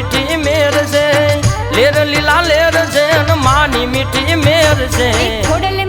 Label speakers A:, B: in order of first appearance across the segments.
A: મીઠી મેર છે લેર લીલા લેર છે
B: અને માની મીઠી મેર છે ખોડલ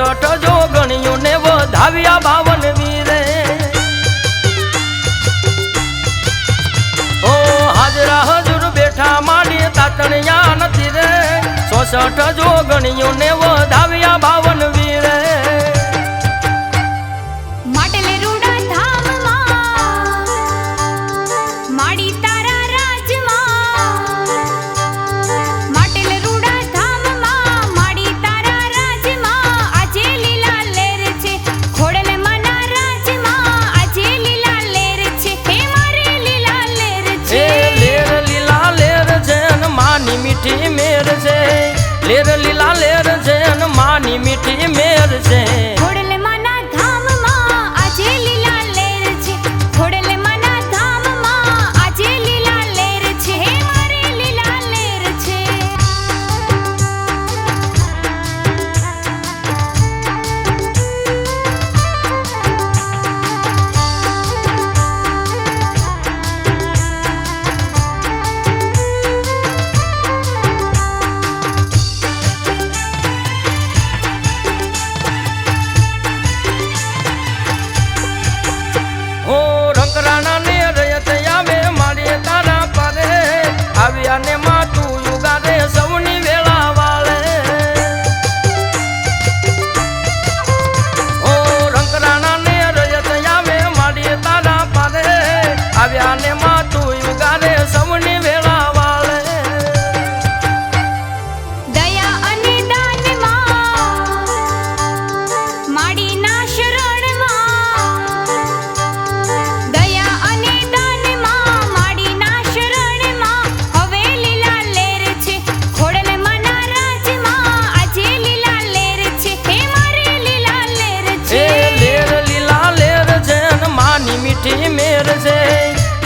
B: સઠ જોગણીઓને વધાવ્યા ભાવન વીરે. ઓ હાજરા હજુર બેઠા માંડી તાતણિયા નથી રે. સોસઠ જોગણીઓને વધાવ્યા ભાવન વીરે.
A: માટે રૂડા ધામમાં માડી લેર લીલા લેર છે.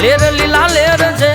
A: Lira, lila, lira,
B: zê.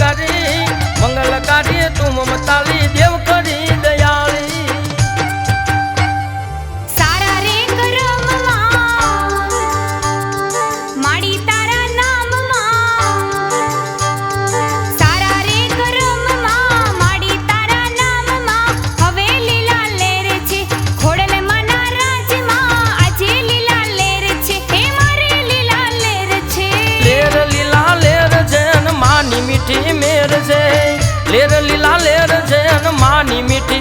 A: কারে
B: લેર લીલા લેર છે માની મીઠી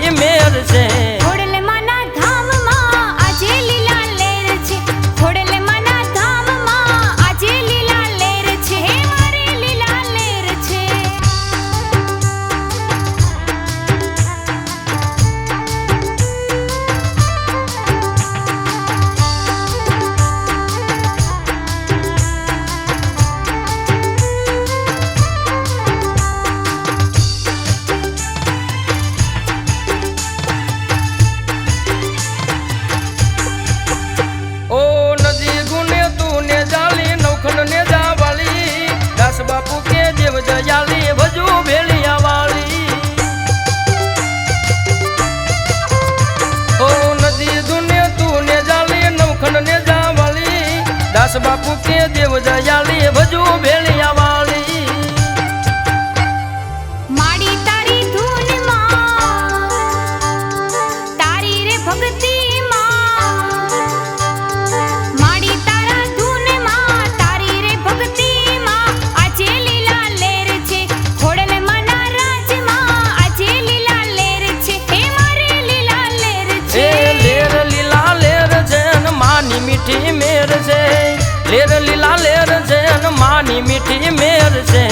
B: મારી મેર છે.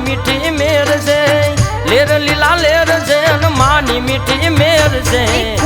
B: મીઠી મેર છે.
A: લેર લીલા લેર છે અને માની
B: મીઠી મેર છે.